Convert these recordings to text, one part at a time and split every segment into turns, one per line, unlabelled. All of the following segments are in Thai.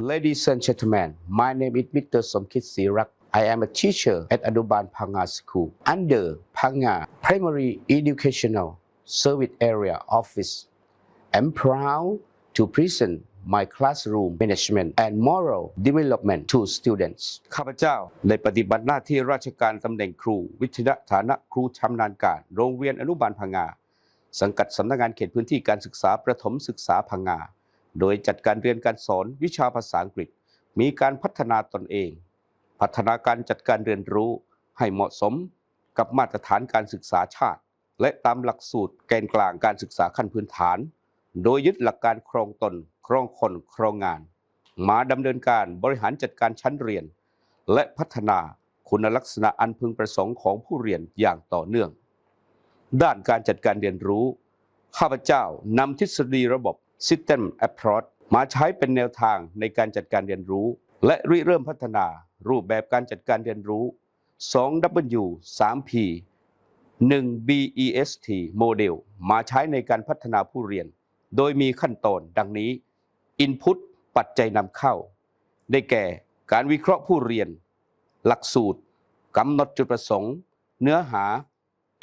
Ladies and gentlemen, my name is Mr. Somkit Sirak. I am a teacher at Aduban Panga School under Panga Primary Educational Service Area Office. I'm proud to present my classroom management and moral development to students ข้าพเจ้าได้ปฏิบัติหน้าที่ราชการตำแหน่งครู วิทยาฐานะครูชำนาญการ โรงเรียนอนุบาลพังงา สังกัดสำนักงานเขตพื้นที่การศึกษาประถมศึกษาพังงา โดยจัดการเรียนการสอนวิชาภาษาอังกฤษ มีการพัฒนาตนเอง พัฒนาการจัดการเรียนรู้ให้เหมาะสมกับมาตรฐานการศึกษาชาติ และตามหลักสูตรแกนกลางการศึกษาขั้นพื้นฐาน โดยยึดหลักการครองตน ครองคนครองงาน มาดำเนินการบริหารจัดการชั้นเรียน และพัฒนาคุณลักษณะอันพึงประสงค์ของผู้เรียนอย่างต่อเนื่อง ด้านการจัดการเรียนรู้ ข้าพเจ้านำทฤษฎีระบบ System Approach มาใช้เป็นแนวทางในการจัดการเรียนรู้ และริเริ่มพัฒนารูปแบบการจัดการเรียนรู้ 2W 3P 1 BEST โมเดลมาใช้ในการพัฒนาผู้เรียน โดยมีขั้นตอนดังนี้ Input ปัจจัยนำเข้า ได้แก่การวิเคราะห์ผู้เรียน หลักสูตรกำหนดจุดประสงค์ เนื้อหา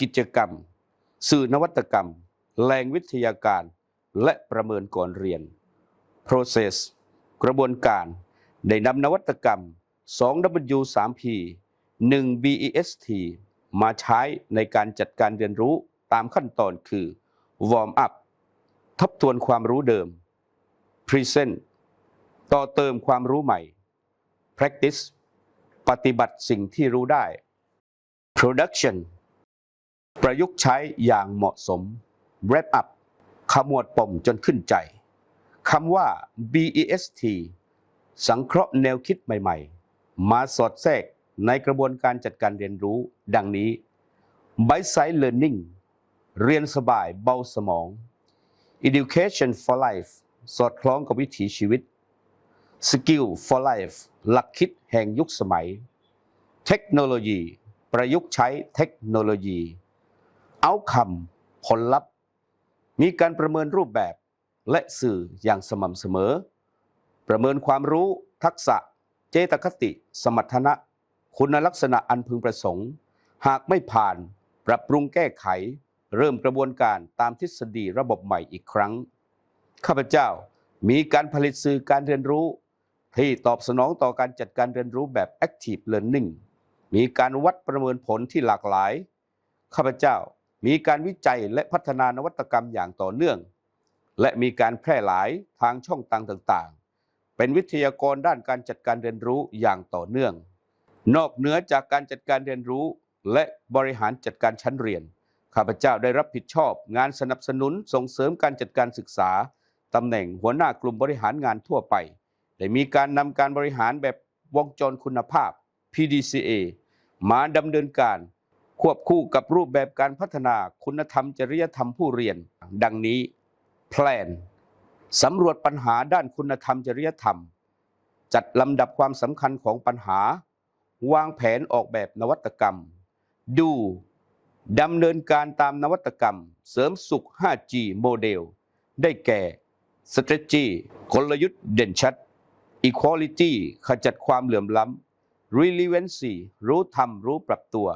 กิจกรรม สื่อนวัตกรรม แรงวิทยาการ และประเมินก่อนเรียน process กระบวนการ ได้นำนวัตกรรม 2W 3P 1 BEST มาใช้ในการจัดการเรียนรู้ตามขั้นตอนคือ warm up ทบทวนความรู้เดิม present ต่อเติมความรู้ใหม่ practice ปฏิบัติสิ่งที่รู้ได้ production ประยุกต์ใช้อย่างเหมาะสม wrap up ขมวดปมจนขึ้นใจคำว่า BEST สังเคราะห์แนวคิดใหม่ๆ มาสอดแทรกในกระบวนการจัดการเรียนรู้ดังนี้ Bite Size Learning เรียนสบายเบาสมอง Education for Life สอดคล้องกับวิถีชีวิต Skill for Life หลักคิดแห่งยุคสมัย เทคโนโลยี ประยุกต์ใช้เทคโนโลยีเอาคำผลลัพธ์ มีการประเมินรูปแบบและสื่ออย่างสม่ำเสมอ ประเมินความรู้ทักษะ เจตคติ สมรรถนะ คุณลักษณะอันพึงประสงค์ หากไม่ผ่านปรับปรุงแก้ไข เริ่มกระบวนการตามทฤษฎีระบบใหม่อีกครั้ง ข้าพเจ้ามีการผลิตสื่อการเรียนรู้ ที่ตอบสนองต่อการจัดการเรียนรู้แบบ Active Learning มีการวัดประเมินผลที่หลากหลาย ข้าพเจ้า มีการวิจัยและพัฒนานวัตกรรมอย่างต่อเนื่อง และมีการแพร่หลายทางช่องทางต่างๆ เป็นวิทยากรด้านการจัดการเรียนรู้อย่างต่อเนื่อง นอกเหนือจากการจัดการเรียนรู้ และบริหารจัดการชั้นเรียน ข้าพเจ้าได้รับผิดชอบ งานสนับสนุนส่งเสริมการจัดการศึกษาตำแหน่งหัวหน้ากลุ่มบริหารงานทั่วไป ได้มีการนำการบริหารแบบวงจรคุณภาพ PDCA มาดำเนินการ ควบคู่กับรูปแบบการพัฒนาคุณธรรมจริยธรรมผู้เรียน ดังนี้ Plan สำรวจปัญหาด้านคุณธรรมจริยธรรม จัดลำดับความสำคัญของปัญหา วางแผนออกแบบนวัตกรรม ดูดำเนินการตามนวัตกรรม เสริมสุข 5G โมเดล ได้แก่ Strategy กลยุทธ์เด่นชัด Equality ขจัดความเหลื่อมล้ำ Relevancy รู้ทำรู้ปรับตัว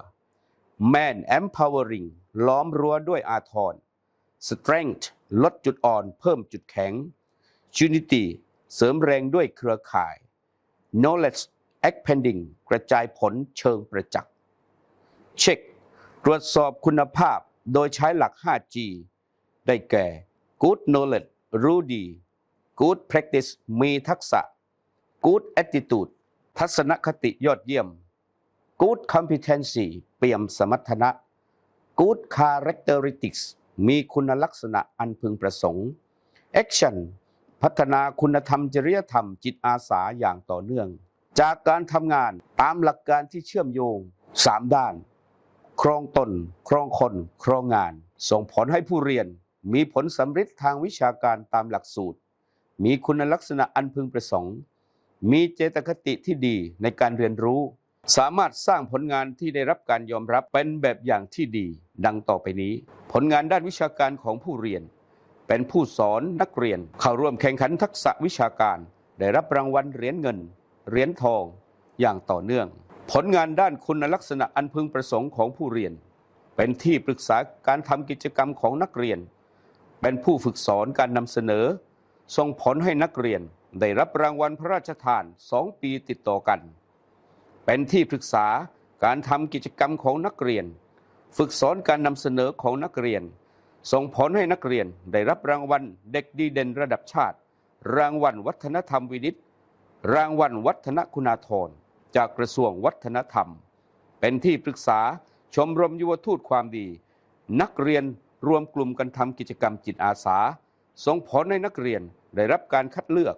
Man Empowering ล้อมรั้วด้วยอาทร Strength ลดจุดอ่อนเพิ่มจุดแข็ง Unity เสริมแรงด้วยเครือข่าย Knowledge Expanding กระจายผลเชิงประจักษ์เช็ค ตรวจสอบคุณภาพโดยใช้หลัก 5G ได้แก่ Good Knowledge รู้ดี Good Practice มีทักษะ Good Attitude ทัศนคติยอดเยี่ยม Good Competency เปี่ยมสมรรถนะ Good Characteristics มีคุณลักษณะอันพึงประสงค์ Action พัฒนาคุณธรรมจริยธรรมจิตอาสาอย่างต่อเนื่อง จากการทำงานตามหลักการที่เชื่อมโยง 3 ด้าน ครองตน ครองคน ครองงาน ส่งผลให้ผู้เรียน มีผลสำเร็จทางวิชาการตามหลักสูตร มีคุณลักษณะอันพึงประสงค์ มีเจตคติที่ดีในการเรียนรู้ สามารถสร้างผลงานที่ได้รับการยอมรับเป็นแบบอย่างที่ดี ดังต่อไปนี้ ผลงานด้านวิชาการของผู้เรียน เป็นผู้สอนนักเรียน เข้าร่วมแข่งขันทักษะวิชาการ ได้รับรางวัลเหรียญเงินเหรียญทองอย่างต่อเนื่อง ผลงานด้านคุณลักษณะอันพึงประสงค์ของผู้เรียน เป็นที่ปรึกษาการทำกิจกรรมของนักเรียน เป็นผู้ฝึกสอนการนำเสนอ ส่งผลให้นักเรียน ได้รับรางวัลพระราชทานสองปีติดต่อกัน เป็นที่ปรึกษาการทำกิจกรรมของนักเรียน ฝึกสอนการนำเสนอของนักเรียน ส่งผลให้นักเรียนได้รับรางวัลเด็กดีเด่นระดับชาติ รางวัลวัฒนธรรมวินิตรางวัลวัฒนคุณาธรจากกระทรวงวัฒนธรรม เป็นที่ปรึกษาชมรมยุวทูตความดี นักเรียนรวมกลุ่มกันทำกิจกรรมจิตอาสา ส่งผลให้นักเรียนได้รับการคัดเลือก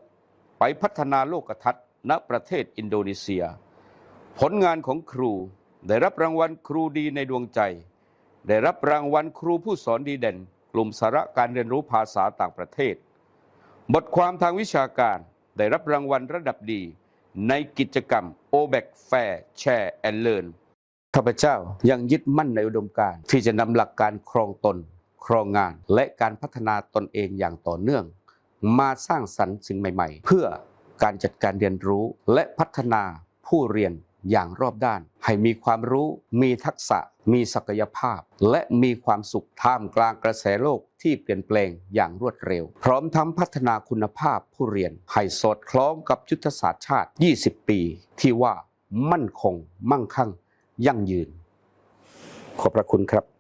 ไปพัฒนาโลกทัศน์ณประเทศอินโดนีเซีย ผลงานของครูได้รับรางวัลครูดีในดวงใจ ได้รับรางวัลครูผู้สอนดีเด่น กลุ่มสาระการเรียนรู้ภาษาต่างประเทศ บทความทางวิชาการได้รับรางวัลระดับดี ในกิจกรรม o b e c Fair Share and Learn ข้าพเจ้ายังยึดมั่นในอุดมการณ์ที่จะนำหลักการครองตน ครองงาน และการพัฒนาตนเองอย่างต่อเนื่อง มาสร้างสรรค์สิ่งใหม่ ๆ เพื่อการจัดการเรียนรู้และพัฒนาผู้เรียน อย่างรอบด้าน ให้มีความรู้ มีทักษะ มีศักยภาพ และมีความสุขท่ามกลางกระแสโลกที่เปลี่ยนแปลงอย่างรวดเร็ว พร้อมทั้งพัฒนาคุณภาพผู้เรียน ให้สอดคล้องกับยุทธศาสตร์ชาติ 20 ปี ที่ว่ามั่นคง มั่งคั่ง ยั่งยืน ขอบพระคุณครับ